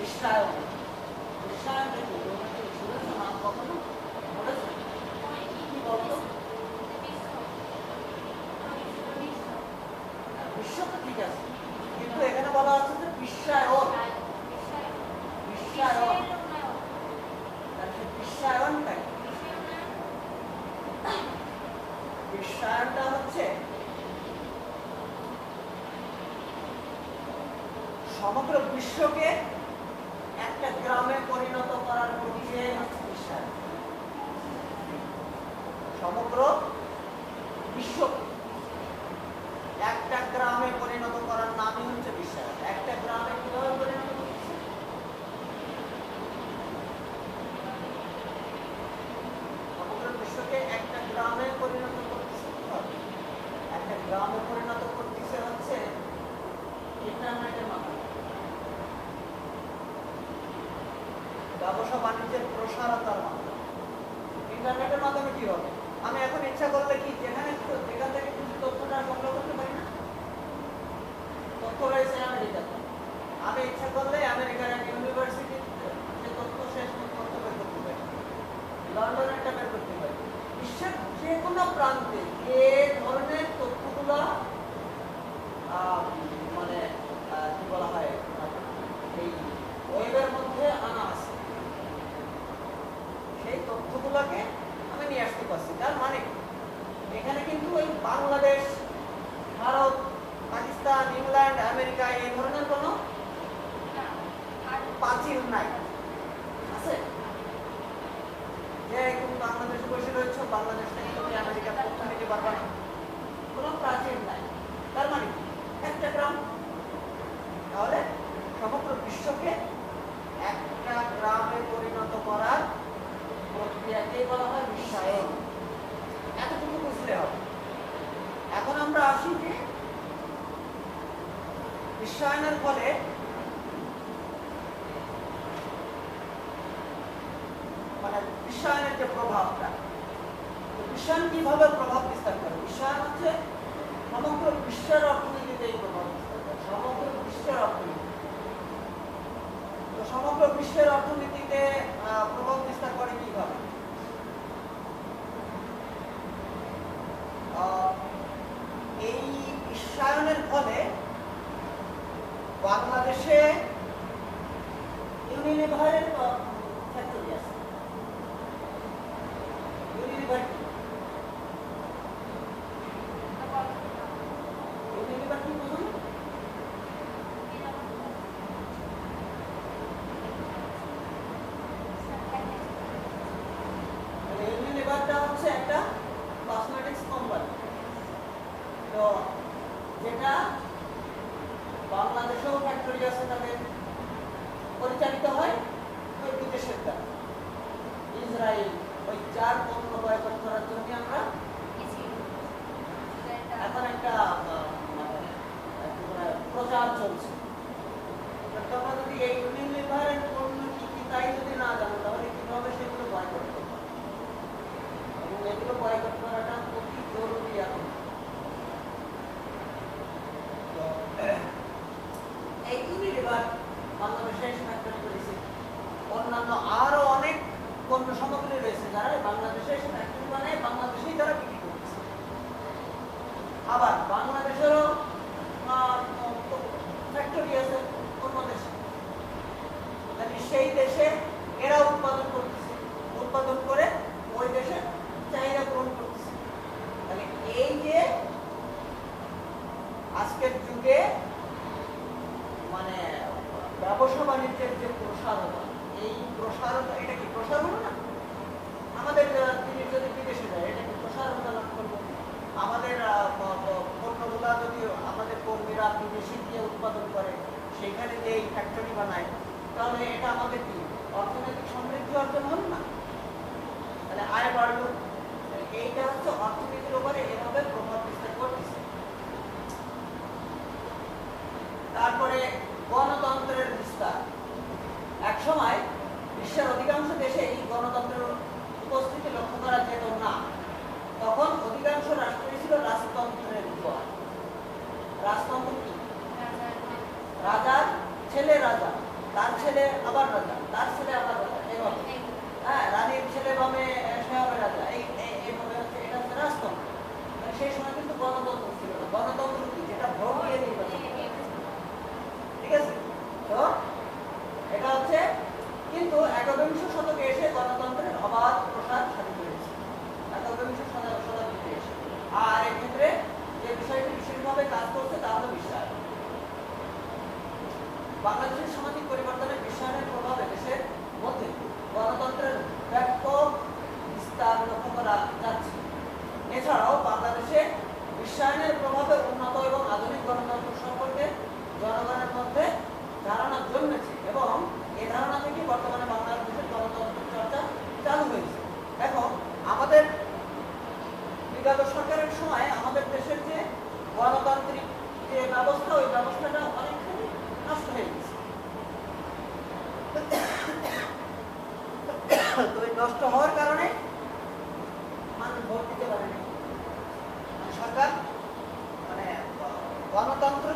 বিশ্বায়ন বিশ্ব তো ঠিক আছে কিন্তু এখানে বলা হচ্ছে যে বিশ্বায়ন বিশ্বায়ন সমগ্র বিশ্বকে বিশ্বায়নের ফলে মানে বিশ্বায়নের যে প্রভাবটা বিশ্বায়ন কীভাবে প্রভাব বিস্তার করে? বিশ্বায়ন হচ্ছে সমগ্র বিশ্বের অর্থনীতিতে এই প্রভাব বিস্তার করে। সমগ্র বিশ্বের অর্থনীতি। তো সমগ্র বিশ্বের অর্থনীতিতে প্রভাব বিস্তার করে কীভাবে? এই বিশ্বায়নের ফলে বাংলাদেশে ইউনিলিভারের ফ্যাক্টরি আছে। ইউনিলিভারটা হচ্ছে একটা কসমেটিক্স তো যেটা por isso também তারা বাংলাদেশের বাংলাদেশেই তারা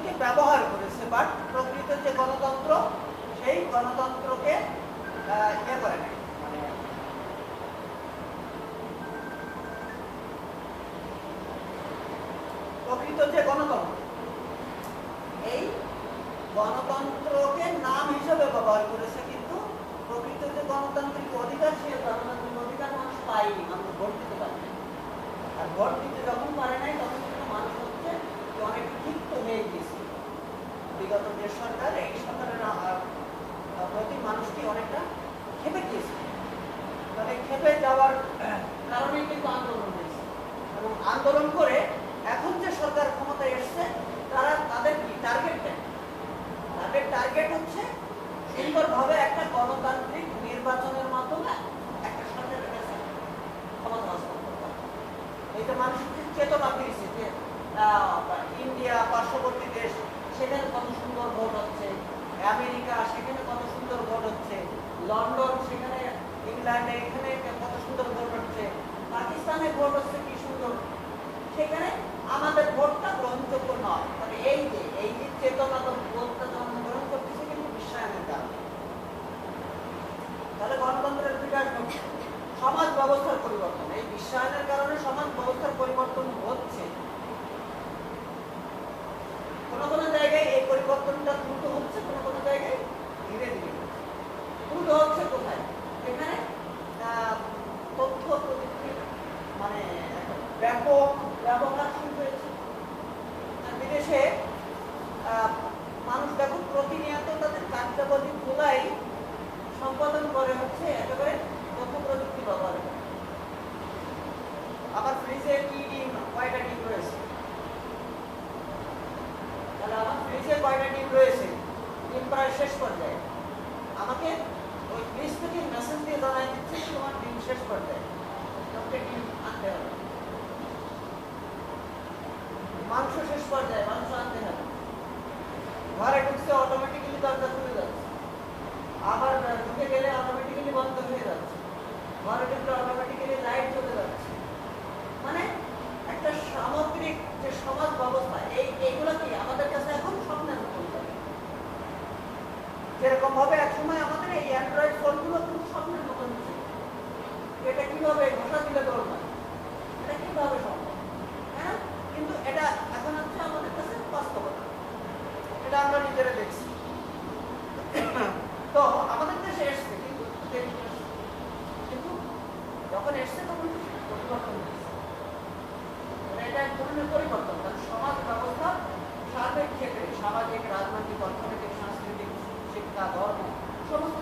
গণতন্ত্রকে ব্যবহার করেছে বাট প্রকৃত যে গণতন্ত্র সেই গণতন্ত্রকে ইয়ে করে অটোমেটিক্যালি দরজা খুলে যাচ্ছে। আবার ঢুকে গেলে অটোমেটিক্যালি বন্ধ হয়ে যাচ্ছে। ঘরের ভিতরে অটোমেটিক্যালি লাইট চলে যাচ্ছে। মানে একটা সামগ্রিক যে সমাজ ব্যবস্থা, এই, এইগুলো কি আমাদের কাছে এখন স্বপ্নের মতন যেরকম ভাবে একসময় আমাদের এই অ্যান্ড্রয়েড ফোনগুলো খুব স্বপ্নের মতন ছিল। এটা কীভাবে ঘোষণা দিলে করব না এটা কীভাবে সম্ভব? হ্যাঁ? কিন্তু এটা এখন হচ্ছে আমাদের কাছে বাস্তবতা। এটা আমরা নিজেরা Thank you.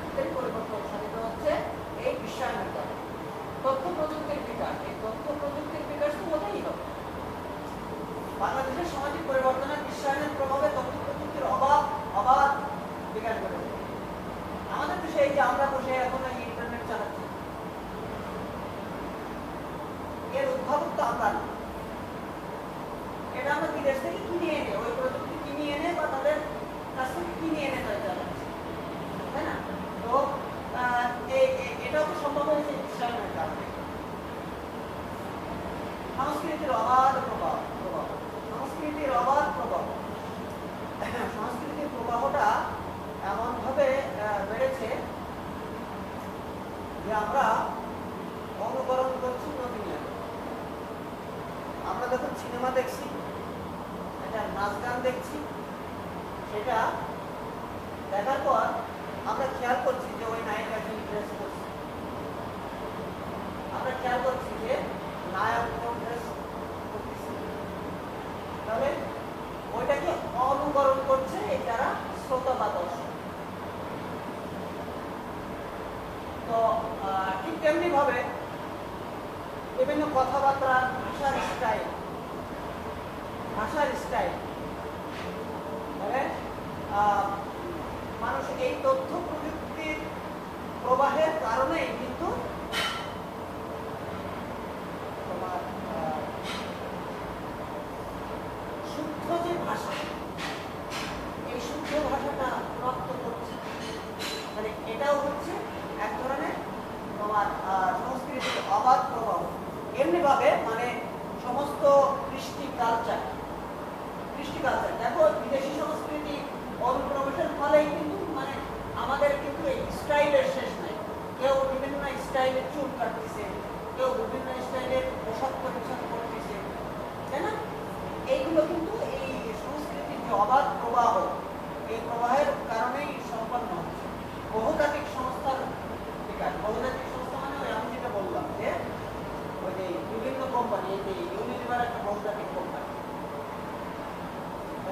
যে আমরা অনুকরণ করছি দুনিয়াকে আমরা যখন সিনেমা দেখছি, একটা নাচ গান দেখছি, সেটা দেখার পর আমরা খেয়াল করছি যে ওই নায়িকা কি ড্রেস করছে, আমরা খেয়াল করছি যে নায়ক কোন ড্রেস করতেছে। তাহলে ওইটাকে অনুকরণ করছে এই যারা শ্রোতা বা তো ঠিক তেমনি ভাবে বিভিন্ন কথাবার্তা, ভাষার স্টাইল ভাষার স্টাইল মানে মানুষ এই তথ্য প্রযুক্তির প্রবাহের কারণেই কিন্তু তোমার আহ, শুদ্ধ যে ভাষা এই শুদ্ধ ভাষাটা রপ্ত করছে মানে এটাও হচ্ছে এক ধরনের তোমার আহ, সংস্কৃতির অবাধ প্রভাব এমনিভাবে মানে সমস্ত কৃষ্টি কালচার কৃষ্টি কালচার দেখো বিদেশি সংস্কৃতি অনুপ্রবেশের ফলেই কিন্তু মানে আমাদের কিন্তু এই স্টাইলের শেষ নাই কেউ বিভিন্ন স্টাইলের চুল কাটতেছে কেউ বিভিন্ন স্টাইলের পোশাক পরিচ্ছদ করতেছে তাই না এইগুলো কিন্তু এই সংস্কৃতির যে অবাধ প্রবাহ এই প্রবাহের কারণেই সম্পন্ন হচ্ছে বহুজাতিক সংস্থার বিকাশ বহুজাতিক সংস্থা মানে ওই আমি যেটা বললাম যে ওই যে বিভিন্ন কোম্পানি এই যে ইউনিলিভার একটা বহুজাতিক কোম্পানি মানে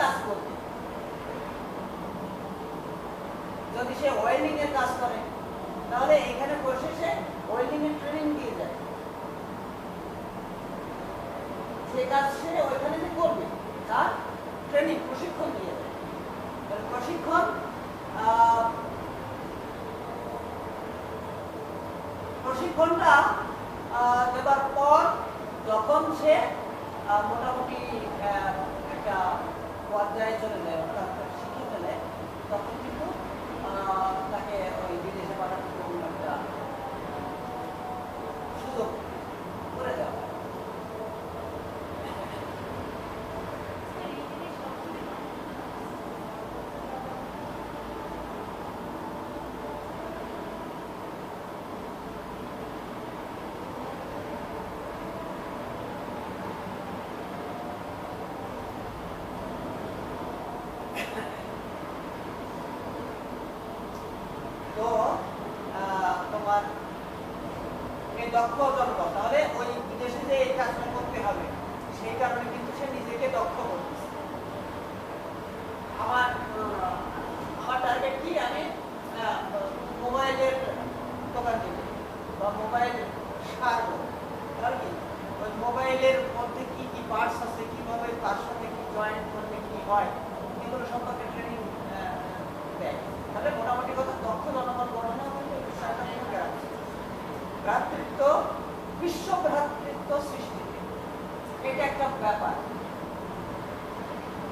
কাজ করবে। যদি সে ওয়েল্ডিং এর কাজ করে, তাহলে এখানে বসে সে ওয়েল্ডিং এর ট্রেনিং দিয়ে যায়। সে কাজ সে ওইখানে যে করবে, তার ট্রেনিং প্রশিক্ষণ দিয়ে তাহলে প্রশিক্ষণ প্রশিক্ষণটা দেবার পর যখন সে মোটামুটি একটা পর্যায়ে চলে যায় অর্থাৎ শিখে ফেলে তখন কিন্তু আহ, তাকে ওই বিদেশে পাঠানোর জন্য একটা সুযোগ করে দেওয়া হয়। তো আহ, তোমার এই দক্ষ জনবল তাহলে ওই বিদেশে যে এই কাজটা করতে হবে সেই কারণে কিন্তু সে নিজেকে দক্ষ করতেছে আমার আহ, আমার টার্গেট কি আমি আহ, মোবাইলের দোকান দেবো বা মোবাইল সারবো তাহলে কি ওই মোবাইলের মধ্যে কি কি পার্টস আছে কীভাবে তার সাথে কি জয়েন্ট করলে কি হয় এগুলো সম্পর্কে ট্রেনিং দেয় তাহলে মোটামুটি কথা দক্ষ জনবল গঠনে কিন্তু সরকার ভূমিকা রাখছে ভ্রাতৃত্ব বিশ্ব ভ্রাতৃত্ব সৃষ্টিতে এটা একটা ব্যাপার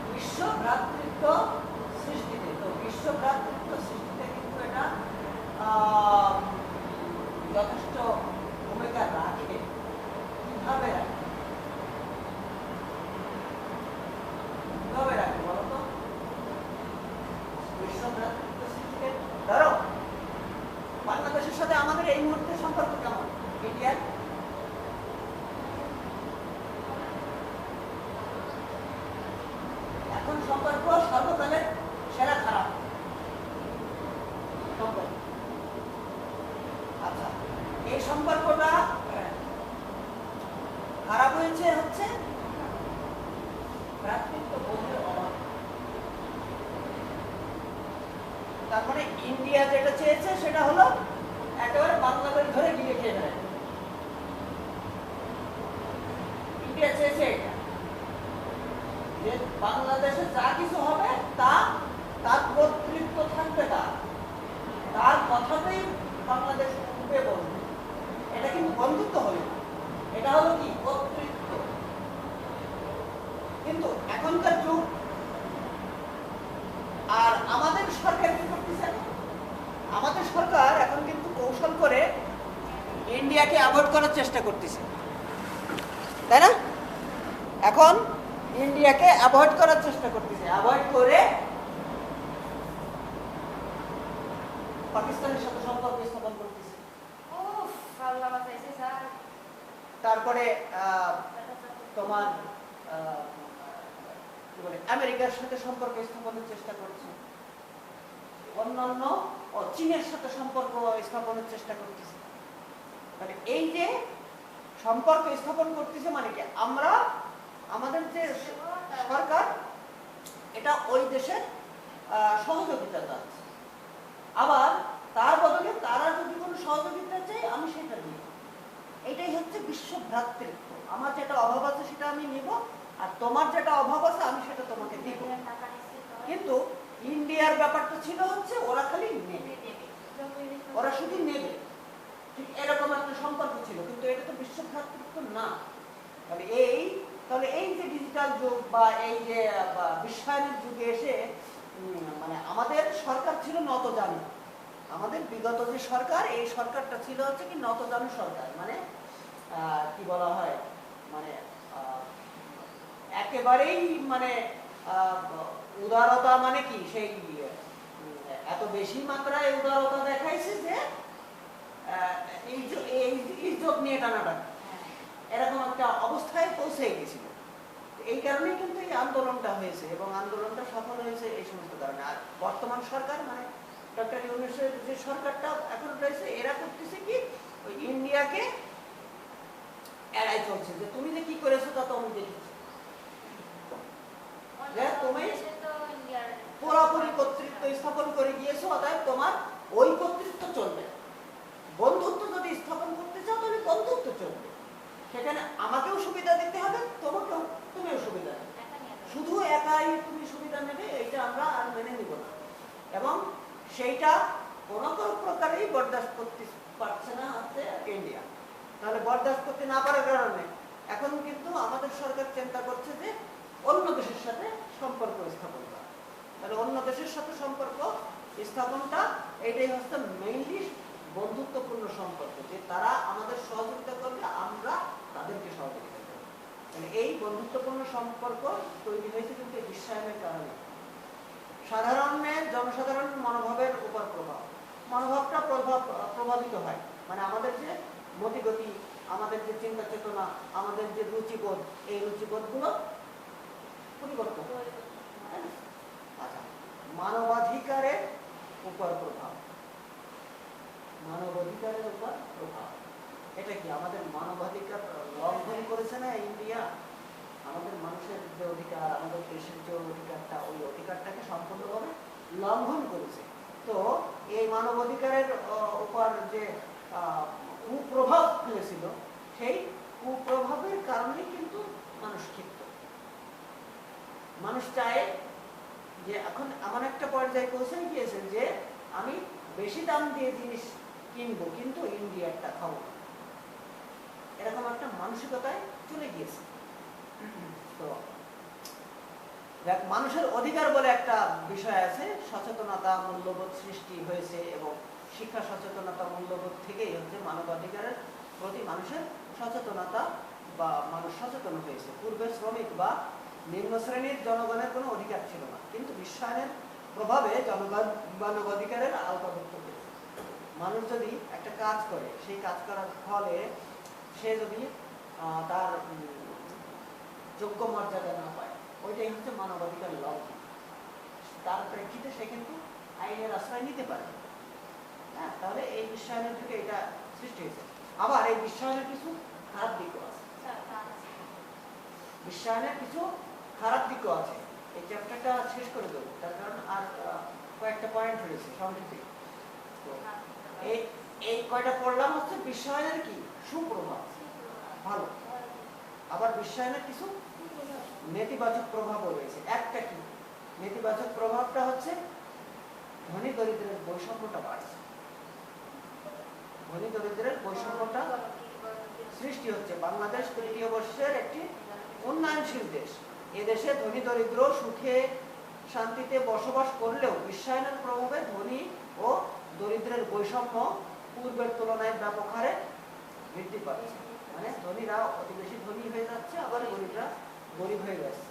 বিশ্ব ভ্রাতৃত্ব সৃষ্টিতে তো বিশ্ব ভ্রাতৃত্ব সৃষ্টিতে কিন্তু এটা যথেষ্ট ভূমিকা রাখে কীভাবে রাখে কীভাবে রাখে বলো তো বিশ্ব ভ্রাতৃত্ব সৃষ্টিতে ধরো বাংলাদেশের সাথে আমাদের এই মুহূর্তে সম্পর্ক কেমন ইন্ডিয়ার এখন সম্পর্ক সর্বকালের সেরা খারাপ সম্পর্ক আচ্ছা এই সম্পর্কটা খারাপ হয়েছে হচ্ছে ভ্রাতৃত্ব বোধের অভাব তারপরে ইন্ডিয়া যেটা চেয়েছে সেটা হলো একেবারে বাংলাদেশ ধরে গিয়ে খেয়ে নেয়। ইন্ডিয়া চেয়েছে যে বাংলাদেশে যা কিছু হবে তা, তার কর্তৃত্ব থাকবে তার। তার কথাতেই বাংলাদেশ উঠবে বলবে এটা কিন্তু বন্ধুত্ব হবে এটা হলো কি? কর্তৃত্ব। কিন্তু এখনকার যুগ আর আমাদের সরকার কি করতেছে আমাদের সরকার এখন কিন্তু কৌশল করে ইন্ডিয়াকে অ্যাভয়েড করার চেষ্টা করতেছে। তাই না? এখন ইন্ডিয়াকে অ্যাভয়েড করার চেষ্টা করতেছে। অ্যাভয়েড করে পাকিস্তানের সাথে সম্পর্ক স্থাপন করতেছে। তারপরে তোমার আমেরিকার সাথে সম্পর্ক স্থাপনের চেষ্টা করছে। অন্যান্য চীনের সাথে সম্পর্ক স্থাপনের চেষ্টা করতেছে। মানে এই যে সম্পর্ক স্থাপন করতেছে মানে কি আমরা আমাদের যে সরকার, এটা ওই দেশের সহযোগিতা চাচ্ছে আবার তার বদলে তারা যদি কোনো সহযোগিতা চাই আমি সেটা নিই এটাই হচ্ছে বিশ্ব ভ্রাতৃত্ব আমার যেটা অভাব আছে সেটা আমি নিব, আর তোমার যেটা অভাব আছে, আমি সেটা তোমাকে দিব। কিন্তু ইন্ডিয়ার ব্যাপারটা ছিল হচ্ছে, ওরা খালি নেবে। ওরা শুধু নেবে ঠিক এরকম একটা সম্পর্ক ছিল, কিন্তু এটা তো বিশ্ব ভ্রাতৃত্ব না। তাহলে এই তাহলে এই যে ডিজিটাল যুগ বা এই যে বিশ্বায়নের যুগে এসে মানে আমাদের সরকার ছিল নতজানু। আমাদের বিগত যে সরকার, এই সরকারটা ছিল হচ্ছে কি নতজানু সরকার। মানে কি বলা হয়? মানে একেবারেই মানে উদারতা মানে কি? সেই এত বেশি মাত্রায় উদারতা দেখাইছে যে এই নিয়ে টানাটানি হ্যাঁ। এরকম একটা অবস্থায় পৌঁছে গেছিল। এই কিন্তু এই আন্দোলনটা হয়েছে এবং আন্দোলনটা সফল হয়েছে এই সমস্ত কারণে। আর বর্তমান সরকার মানে ডক্টর ইউনুসের যে সরকারটা এখন রয়েছে এরা করতেছে কি? ওই ইন্ডিয়াকে এড়াই চলছে। যে তুমি যে কি করেছ তা তো আমি দেখেছি। তুমি পুরোপুরি কর্তৃত্ব স্থাপন করে গিয়েছো অতএব তোমার ওই কর্তৃত্ব চলবে বন্ধুত্ব যদি স্থাপন করতে চাও, তাহলে বন্ধুত্ব চলবে। সেখানে আমাকেও সুবিধা দিতে হবে, তোমাকেও, তুমিও সুবিধা। শুধু একাই তুমি সুবিধা নেবে এটা আমরা আর মেনে নিব না। এবং সেইটা কোনো কোনো প্রকারেই বরদাস্ত করতে পারছে না হচ্ছে ইন্ডিয়া। তাহলে বরদাস্ত করতে না পারার কারণে এখন কিন্তু আমাদের সরকার চিন্তা করছে যে অন্য দেশের সাথে সম্পর্ক স্থাপন করা। তাহলে অন্য দেশের সাথে সম্পর্ক স্থাপনটা এটাই হচ্ছে মেইনলি বন্ধুত্বপূর্ণ সম্পর্ক, যে তারা আমাদের সহযোগিতা করবে, আমরা তাদেরকে সহযোগিতা করব। মানে এই বন্ধুত্বপূর্ণ সম্পর্ক তৈরি হয়েছে কিন্তু বিশ্বায়নের কারণে। সাধারণের জনসাধারণ মনোভাবের উপর প্রভাব। মনোভাবটা প্রভাব, প্রভাবিত হয়। মানে আমাদের যে মতিগতি, আমাদের যে চিন্তা চেতনা, আমাদের যে রুচিবোধ, এই রুচিবোধগুলো পরিবর্তন? আচ্ছা মানবাধিকারের উপর প্রভাব। মানবাধিকারের উপর প্রভাব। এটা কি আমাদের মানবাধিকার লঙ্ঘন করেছে না ইন্ডিয়া? আমাদের মানুষের যে অধিকার, আমাদের দেশের যে অধিকারটা, ওই অধিকারটাকে সম্পূর্ণভাবে লঙ্ঘন করেছে। তো এই মানবাধিকারের উপর যে কুপ্রভাব ফেলেছিল, সেই কুপ্রভাবের কারণেই কিন্তু মানুষ ক্ষিপ্ত। মানুষ চায় যে এখন এমন একটা পর্যায়ে পৌঁছে গিয়েছে যে আমি বেশি দাম দিয়ে জিনিস কিনবো, কিন্তু ইন্ডিয়ারটা খাব। এরকম একটা মানসিকতায় চলে গিয়েছে। তো দেখ, মানুষের অধিকার বলে একটা বিষয় আছে, সচেতনতা মূল্যবোধ সৃষ্টি হয়েছে এবং শিক্ষা সচেতনতা মূল্যবোধ থেকেই হচ্ছে মানবাধিকারের প্রতি মানুষের সচেতনতা বা মানুষ সচেতন হয়েছে। পূর্বে শ্রমিক বা নিম্ন শ্রেণির জনগণের কোনো অধিকার ছিল না। কিন্তু বিশ্বায়নের প্রভাবে জনগণ মানবাধিকারের আওতাভুক্ত হয়েছে মানুষ যদি একটা কাজ করে, সেই কাজ করার ফলে সে যদি তার যোগ্য মর্যাদা না পায়, ওইটাই হচ্ছে মানবাধিকার লঙ্ঘন। তার প্রেক্ষিতে সে কিন্তু আইনের আশ্রয় নিতে পারে। হ্যাঁ তাহলে এই বিশ্বায়নের যুগে এটা সৃষ্টি হয়েছে। আবার এই বিশ্বায়নের কিছু খারাপ দিকও আছে। বিশ্বায়নের কিছু খারাপ দিকও আছে। এই চ্যাপ্টারটা শেষ করে দেবো। তার কারণ আর কয়েকটা পয়েন্ট রয়েছে সংক্ষেপে তো এই কয়টা পড়লাম হচ্ছে বিশ্বায়নের কি? সুপ্রভাব। ভালো। আবার বিশ্বায়নের কিছু নেতিবাচক প্রভাবও রয়েছে। একটা কি? নেতিবাচক প্রভাবটা হচ্ছে ধনী দরিদ্রের বৈষম্যটা বাড়ছে। ধনী দরিদ্রের বৈষম্যটা সৃষ্টি হচ্ছে। বাংলাদেশ তৃতীয় বর্ষের একটি উন্নয়নশীল দেশ। এদেশে ধনী দরিদ্র সুখে শান্তিতে বসবাস করলেও, বিশ্বায়নের প্রভাবে ধনী ও দরিদ্রের বৈষম্য পূর্বের তুলনায় ব্যাপক হারে বৃদ্ধি পাচ্ছে। মানে ধনীরা অতি বেশি ধনী হয়ে যাচ্ছে আবার গরিবরা গরিব হয়ে যাচ্ছে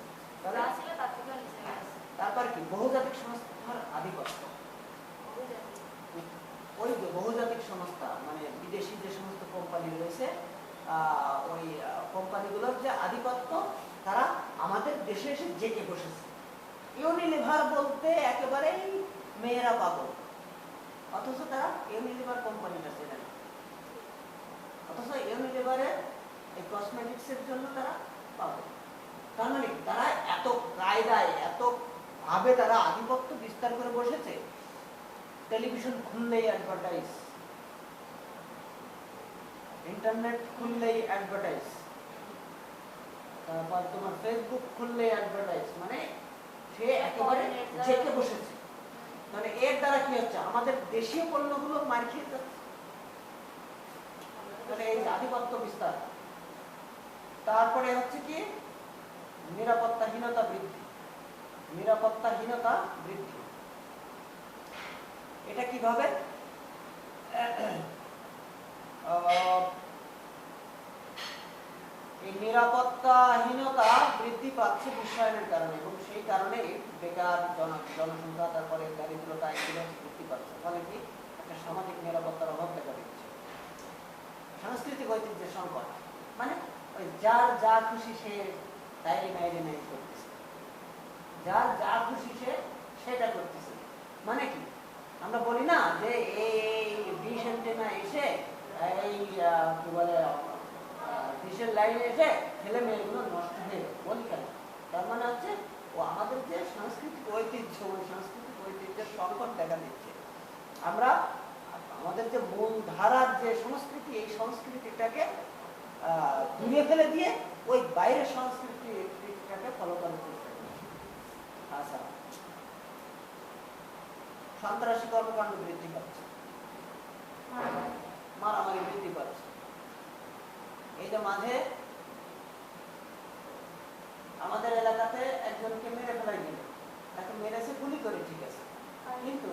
তারপর কি? বহুজাতিক সংস্থার আধিপত্য। ওই যে বহুজাতিক সংস্থা মানে বিদেশি যে সমস্ত কোম্পানি রয়েছে আহ, ওই কোম্পানিগুলোর যে আধিপত্য তারা আমাদের দেশে এসে জেগে বসেছে। ইউনিলিভার বলতে একেবারেই মেয়েরা পাগল। অথচ তারা ইউনিলিভার কোম্পানিটা চেনে না অথচ ইউনিলিভারের এই কসমেটিক্সের জন্য তারা পাগল তার মানে তারা এত কায়দায় এত ভাবে তারা আধিপত্য বিস্তার করে বসেছে টেলিভিশন খুললেই অ্যাডভার্টাইজ ইন্টারনেট খুললেই অ্যাডভার্টাইজ তারপর তোমার ফেসবুক খুললেই অ্যাডভার্টাইজ মানে সে একেবারে জেকে বসেছে। মানে এর দ্বারা কি হচ্ছে? আমাদের দেশীয় পণ্যগুলো মার খেয়ে যাচ্ছে মানে এই আধিপত্য বিস্তার। তারপরে হচ্ছে কি? নিরাপত্তাহীনতা বৃদ্ধি। নিরাপত্তাহীনতা বৃদ্ধি। এটা কীভাবে? এই নিরাপত্তাহীনতা বৃদ্ধি পাচ্ছে বিশ্বায়নের কারণে এবং সেই কারণে বেকার জনসংখ্যা, তারপরে দারিদ্রতা বৃদ্ধি পাচ্ছে। ফলে কি? একটা সামাজিক নিরাপত্তার অভাব দেখা দিচ্ছে। সাংস্কৃতিক ঐতিহ্যের সংকট। মানে ওই যার যা খুশি সে ডায়েরি মাইরি নাই করতেছে। যার যা খুশি সে সেটা করতেছে। মানে কি? আমরা বলি না যে এই অ্যান্টেনা এসে এই কি বলে ডিশের লাইনে এসে ছেলে মেয়েগুলো নষ্ট হয়ে বলি কেন? তার মানে হচ্ছে ও আমাদের যে সাংস্কৃতিক ঐতিহ্য ওই সাংস্কৃতিক ঐতিহ্যের সংকট দেখা দিচ্ছে। আমরা আমাদের যে মূল ধারার যে সংস্কৃতি এই সংস্কৃতিটাকে দূরে ফেলে দিয়ে ওই বাইরের সংস্কৃতিটাকে ফলো করার চেষ্টা করছি। আচ্ছা সন্ত্রাসী কর্মকাণ্ড বৃদ্ধি পাচ্ছে। মারামারি। যে মাঝে আমাদের এলাকাতে একজনকে মেরে ফেলাই গেল তাকে মেরেছে গুলি করে ঠিক আছে। কিন্তু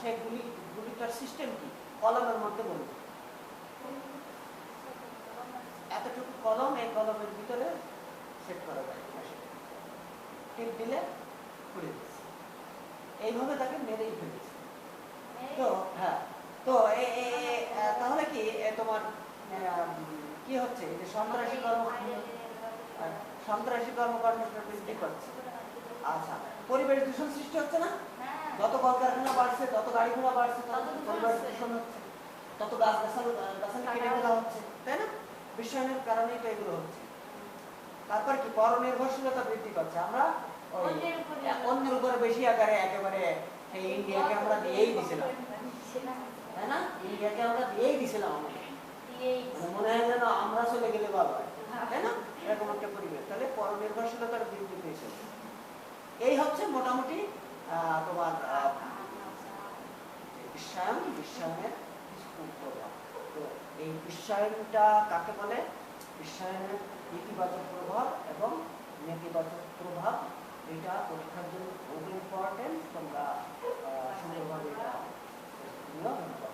সে গুলি গুলিটার সিস্টেম কি? কলমের মধ্যে বলুন এতটুকু কলম এই কলমের ভিতরে সেট করা যায় টিপ দিলে খুলে দিচ্ছে এইভাবে তাকে মেরেই ফেলেছে। তো হ্যাঁ। তো তাহলে কি তোমার কি হচ্ছে? যে সন্ত্রাসী কর্ম সন্ত্রাসী কর্মকাণ্ড বৃদ্ধি করছে। আচ্ছা পরিবেশ দূষণ সৃষ্টি হচ্ছে না? যত কলকারখানা বাড়ছে তত গাড়ি ঘোড়া বাড়ছে তত পরিবেশ দূষণ হচ্ছে তত গাছ গাছালি গাছালি কেটে ফেলা হচ্ছে তাই না? বিশ্বায়নের কারণেই তো এগুলো হচ্ছে। তারপর কি? পরনির্ভরশীলতা বৃদ্ধি পাচ্ছে আমরা অন্যের উপরে- বেশি আকারে একেবারে ইন্ডিয়াকে আমরা দিয়েই দিছিলাম। তাই না? ইন্ডিয়াকে আমরা দিয়েই দিছিলাম। আমাকে মানে হয় যেন আমরা চলে গেলে ভালো হয়। তাই না? এরকম একটা পরিবেশ। তাহলে পরনির্ভরশীলতার বৃদ্ধি পেয়েছে এই হচ্ছে মোটামুটি তোমার বিশ্বায়ন বিশ্বায়নের তো এই বিশ্বায়নটা কাকে বলে? বিশ্বায়নের ইতিবাচক প্রভাব এবং নেতিবাচক প্রভাব। এটা পরীক্ষার জন্য খুব ইম্পর্টেন্ট তোমরা সুন্দরভাবে এটা ধন্যবাদ